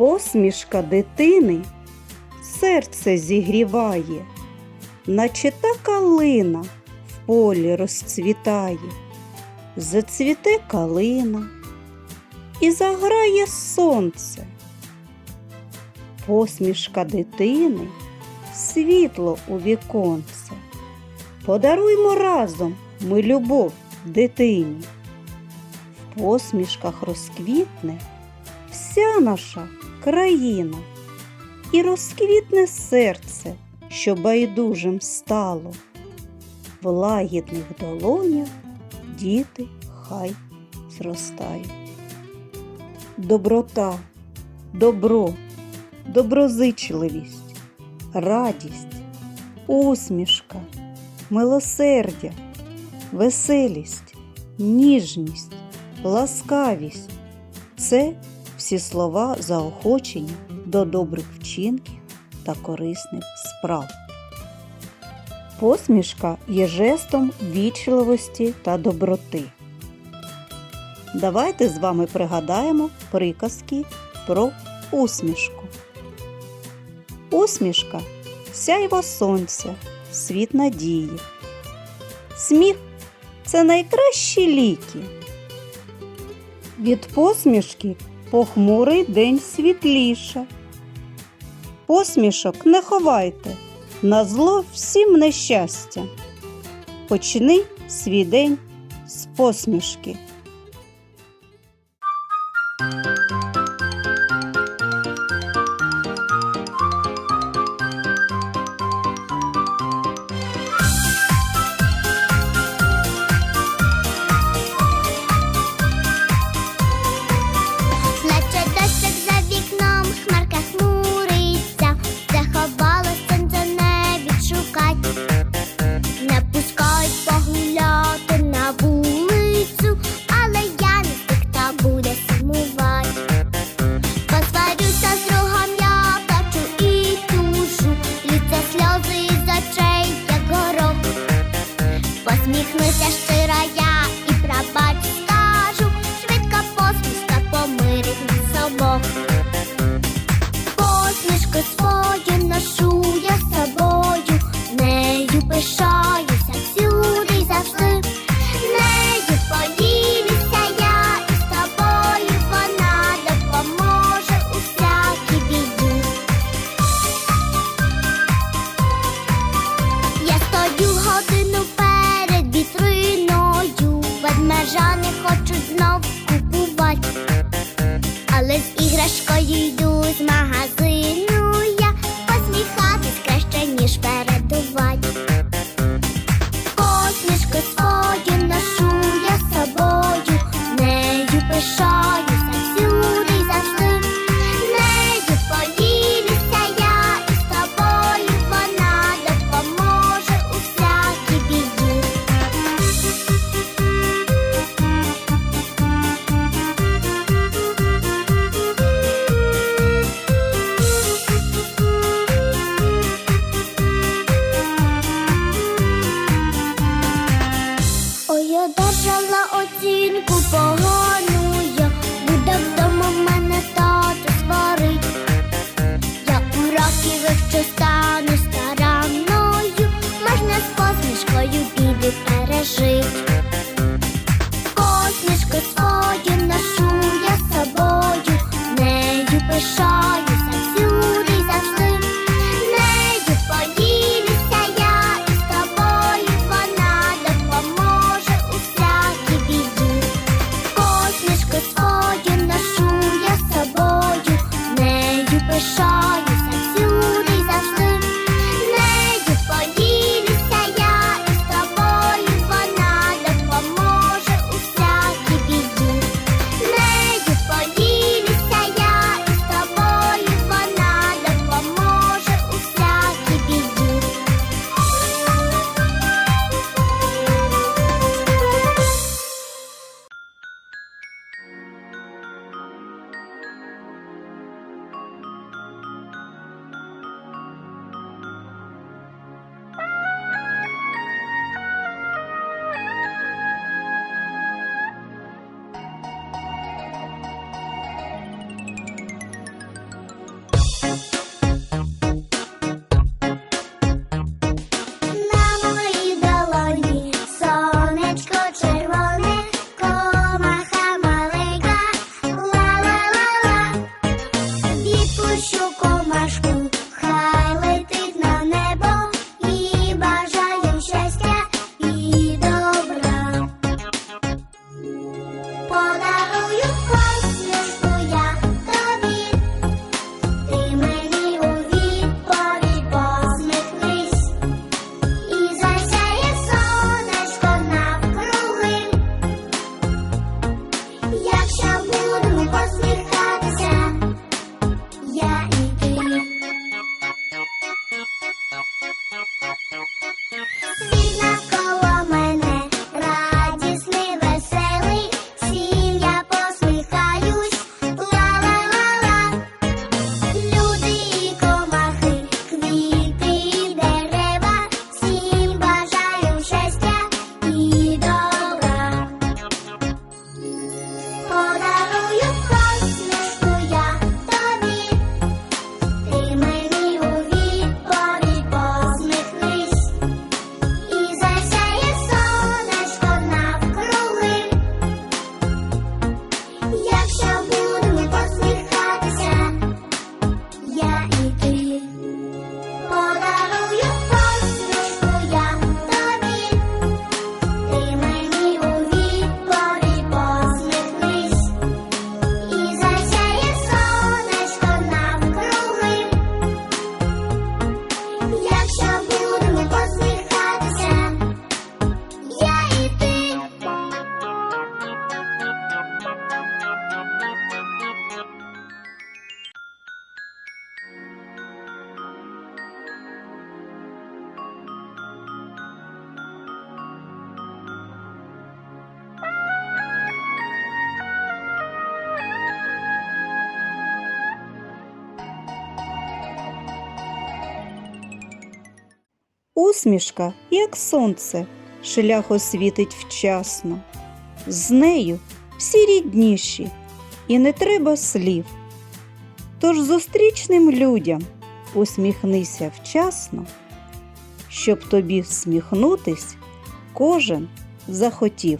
Посмішка дитини серце зігріває, наче та калина в полі розцвітає. Зацвіте калина і заграє сонце. Посмішка дитини світло у віконце. Подаруймо разом ми любов дитині. В посмішках розквітне вся наша країна, і розквітне серце, що байдужим стало. В лагідних долонях діти хай зростають. Доброта, добро, доброзичливість, радість, усмішка, милосердя, веселість, ніжність, ласкавість це всі слова заохочення до добрих вчинків та корисних справ. Посмішка є жестом вічливості та доброти. Давайте з вами пригадаємо приказки про усмішку. Усмішка сяйво сонця, світ надії. Сміх це найкращі ліки. Від посмішки похмурий день світліше. Посмішок не ховайте, на зло всім нещастя. Почни свій день з посмішки. Я оцінку погану я, буде вдома мене тато сварить. Я уроки вивчу стану старанною, можна з посмішкою біди пережить. Усмішка, як сонце, шлях освітить вчасно. З нею всі рідніші, і не треба слів. Тож зустрічним людям усміхнися вчасно, щоб тобі всміхнутись кожен захотів.